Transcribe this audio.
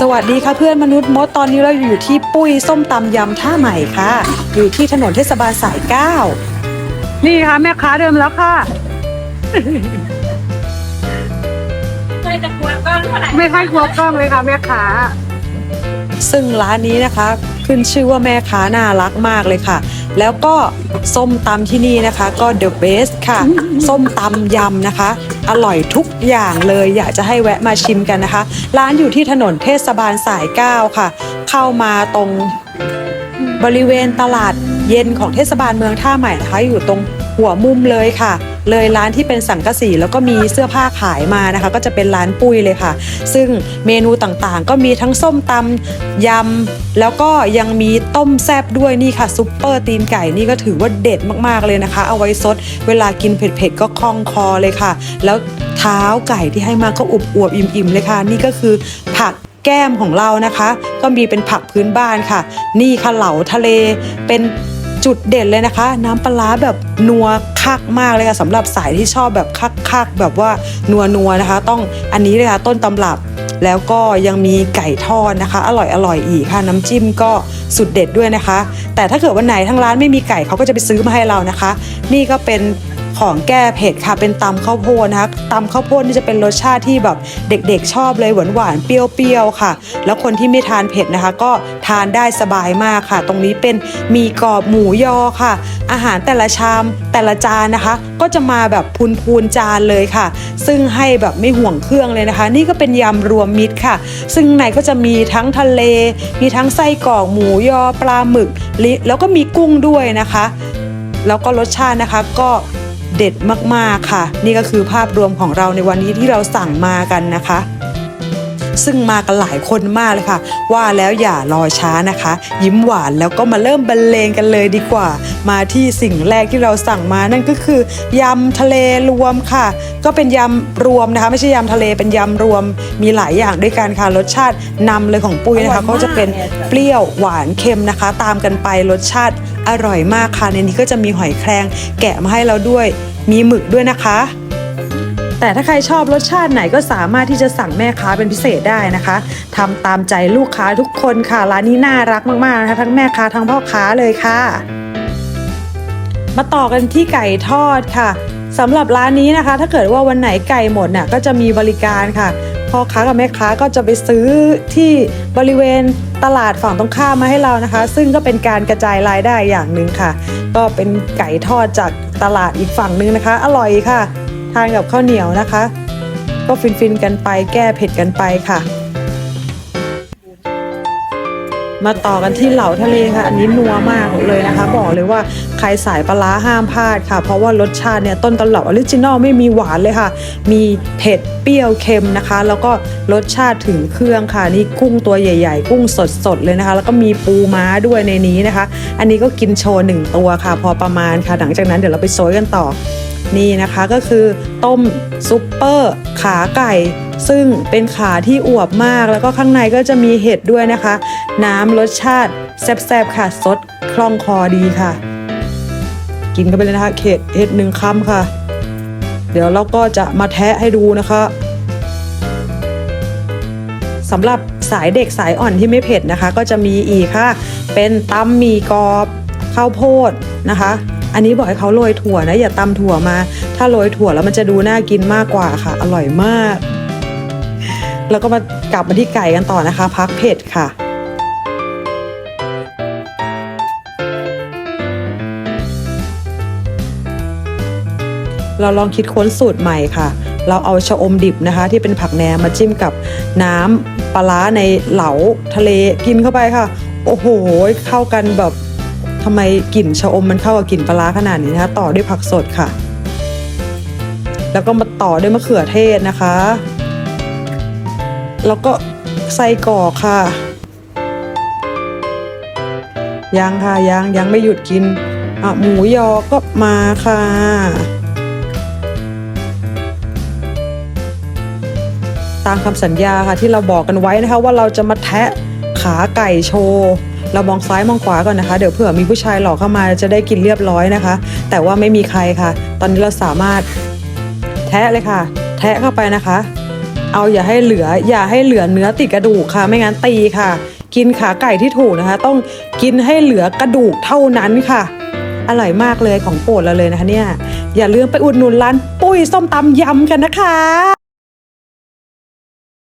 สวัสดีค่ะเพื่อนมนุษย์มดตอนนี้เราอยู่ที่ปุ้ยส้มตำยำท่าใหม่ค่ะ อยู่ที่ถนนเทศบาลสายเก้านี่ค่ะแม่ค้าเดิมแล้วค่ะเคยจะกลัวกล้องเท่าไหร่ไม่ค่อยกลัวกล้องเลยค่ะแม่ค้าซึ่งร้านนี้นะคะ ขึ้นชื่อว่าแม่ค้าน่ารักมากเลยค่ะ แล้วก็ส้มตำที่นี่นะคะ ก็ the best ค่ะ ส้มตำยำนะคะ อร่อยทุกอย่างเลยอยากจะให้แวะมาชิมกันนะคะ ร้านอยู่ที่ถนนเทศบาลสาย 9 ค่ะ เข้ามาตรงบริเวณตลาดเย็นของเทศบาลเมืองท่าใหม่นะคะ อยู่ตรง หัวมุมเลยค่ะ เลยร้านที่เป็นสังกะสีแล้วก็มีเสื้อผ้าขายมานะคะ ก็จะเป็นร้านปุ้ยเลยค่ะ ซึ่งเมนูต่างๆ ก็มีทั้งส้มตำยำแล้วก็ยังมีต้มแซบด้วยนี่ค่ะซุปเปอร์ตีนไก่นี่ก็ถือว่าเด็ดมากๆเลยนะคะ เอาไว้ซดเวลากินเผ็ดๆก็คล่องคอเลยค่ะ แล้วเท้าไก่ที่ให้มาก็อุบอวบอิ่มๆเลยค่ะ นี่ก็คือผักแก้มของเรานะคะ ก็มีเป็นผักพื้นบ้านค่ะ นี่ค่ะเหลาทะเลเป็น จุดเด่นเลยนะคะ น้ำปลาแบบนัวคักมากเลยค่ะสำหรับสายที่ชอบแบบคักคักแบบว่านัวนัวนะคะ ต้องอันนี้เลยค่ะต้นตำรับแล้วก็ยังมีไก่ทอดนะคะ อร่อยอร่อยอีกค่ะ น้ำจิ้มก็สุดเด็ดด้วยนะคะ แต่ถ้าเกิดวันไหนทั้งร้านไม่มีไก่เขาก็จะไปซื้อมาให้เรานะคะ นี่ก็เป็น ของแก้เผ็ดค่ะ เป็นตำข้าวโพดนะคะตำข้าวโพดนี่จะเป็นรสชาติที่แบบเด็กๆชอบเลยหวานๆเปรี้ยวๆค่ะ แล้วคนที่ไม่ทานเผ็ดนะคะ ก็ทานได้สบายมากค่ะ ตรงนี้เป็นมีกรอบหมูยอค่ะ อาหารแต่ละชามแต่ละจานนะคะ ก็จะมาแบบพูนๆจานเลยค่ะ ซึ่งให้แบบไม่ห่วงเครื่องเลยนะคะ นี่ก็เป็นยำรวมมิตรค่ะ ซึ่งในก็จะมีทั้งทะเล มีทั้งไส้กรอกหมูยอปลาหมึกลิแล้วก็มีกุ้งด้วยนะคะ แล้วก็รสชาตินะคะก็ เด็ดมากๆค่ะ นี่ก็คือภาพรวมของเราในวันนี้ที่เราสั่งมากันนะคะ ซึ่งมากันหลายคนมากเลยค่ะ ว่าแล้วอย่ารอช้านะคะ ยิ้มหวานแล้วก็มาเริ่มบรรเลงกันเลยดีกว่า มาที่สิ่งแรกที่เราสั่งมานั่นก็คือยำทะเลรวมค่ะ ก็เป็นยำรวมนะคะ ไม่ใช่ยำทะเลเป็นยำรวมมีหลายอย่างด้วยกันค่ะรสชาตินำเลยของปุ้ยนะคะก็จะเป็นเปรี้ยวหวานเค็มนะคะ ตามกันไปรสชาติ อร่อยมากค่ะในนี้ก็จะมีหอยแครงแกะมาให้เราด้วย มีหมึกด้วยนะคะ แต่ถ้าใครชอบรสชาติไหนก็สามารถที่จะสั่งแม่ค้าเป็นพิเศษได้นะคะทำตามใจลูกค้าทุกคนค่ะร้านนี้น่ารักมากๆนะคะทั้งแม่ค้าทั้งพ่อค้าเลยค่ะ มาต่อกันที่ไก่ทอดค่ะสำหรับร้านนี้นะคะ ถ้าเกิดว่าวันไหนไก่หมดน่ะก็จะมีบริการค่ะพ่อค้ากับแม่ค้าก็จะไปซื้อที่บริเวณ ตลาดฝั่งตรงข้ามมาให้เรานะคะ ซึ่งก็เป็นการกระจายรายได้อย่างหนึ่งค่ะ ก็เป็นไก่ทอดจากตลาดอีกฝั่งนึงนะคะ อร่อยค่ะ ทานกับข้าวเหนียวนะคะ ก็ฟินๆกันไปแก้เผ็ดกันไปค่ะ มาต่อกันที่เหล่าทะเลค่ะ อันนี้นัวมากเลยนะคะ บอกเลยว่า ครสายปลาร้าห้ามพลาดค่ะ เพราะว่ารสชาติเนี่ยต้นตำรับออริจินอลไม่มีหวานเลยค่ะ มีเผ็ดเปรี้ยวเค็มนะคะ แล้วก็รสชาติถึงเครื่องค่ะ นี่กุ้งตัวใหญ่ ๆ กุ้งสดๆเลยนะคะ แล้วก็มีปูม้าด้วยในนี้นะคะ อันนี้ก็กินโชว์หนึ่งตัวค่ะ พอประมาณค่ะ หลังจากนั้นเดี๋ยวเราไปโซยกันต่อนี่นะคะก็คือต้มซุปเปอร์ขาไก่ ซึ่งเป็นขาที่อวบมากแล้วก็ข้างในก็จะมีเห็ดด้วยนะคะ น้ำรสชาติแซ่บๆค่ะสดคล่องคอดีค่ะ กินกันไปเลยนะคะเห็ดเห็ดหนึ่งคำค่ะ เดี๋ยวเราก็จะมาแทะให้ดูนะคะสำหรับสายเด็กสายอ่อนที่ไม่เผ็ดนะคะ ก็จะมีอีกค่ะ เป็นตำหมี่กรอบข้าวโพดนะคะ อันนี้บอกให้เขาโรยถั่วนะอย่าตำถั่วมา ถ้าโรยถั่วแล้วมันจะดูน่ากินมากกว่าค่ะ อร่อยมาก แล้วก็มากลับมาที่ไก่กันต่อนะคะ พักเผ็ดค่ะ เราลองคิดค้นสูตรใหม่ค่ะ เราเอาชะอมดิบนะคะ ที่เป็นผักแหนมมาจิ้มกับน้ำปลาร้าในเหลาทะเลกินเข้าไปค่ะ โอ้โหเข้ากันแบบทำไมกลิ่นชะอมมันเข้ากับกลิ่นปลาร้าขนาดนี้นะคะ ต่อด้วยผักสดค่ะ แล้วก็มาต่อด้วยมะเขือเทศนะคะ แล้วก็ไส้กรอกค่ะ ยังค่ะยังยังไม่หยุดกินอะหมูยอก็มาค่ะ ตามคำสัญญาค่ะที่เราบอกกันไว้นะคะ ว่าเราจะมาแทะขาไก่โชว์เรามองซ้ายมองขวาก่อนนะคะ เดี๋ยวเผื่อมีผู้ชายหลอกเข้ามาจะได้กินเรียบร้อยนะคะ แต่ว่าไม่มีใครค่ะ ตอนนี้เราสามารถแทะเลยค่ะ แทะเข้าไปนะคะ เอาอย่าให้เหลืออย่าให้เหลือเนื้อติดกระดูกค่ะ ไม่งั้นตีค่ะ กินขาไก่ที่ถูกนะคะ ต้องกินให้เหลือกระดูกเท่านั้นค่ะอร่อยมากเลยของโปรดเราเลยนะคะเนี่ย อย่าลืมไปอุดหนุนร้านปุ้ยส้มตำยำกันนะคะ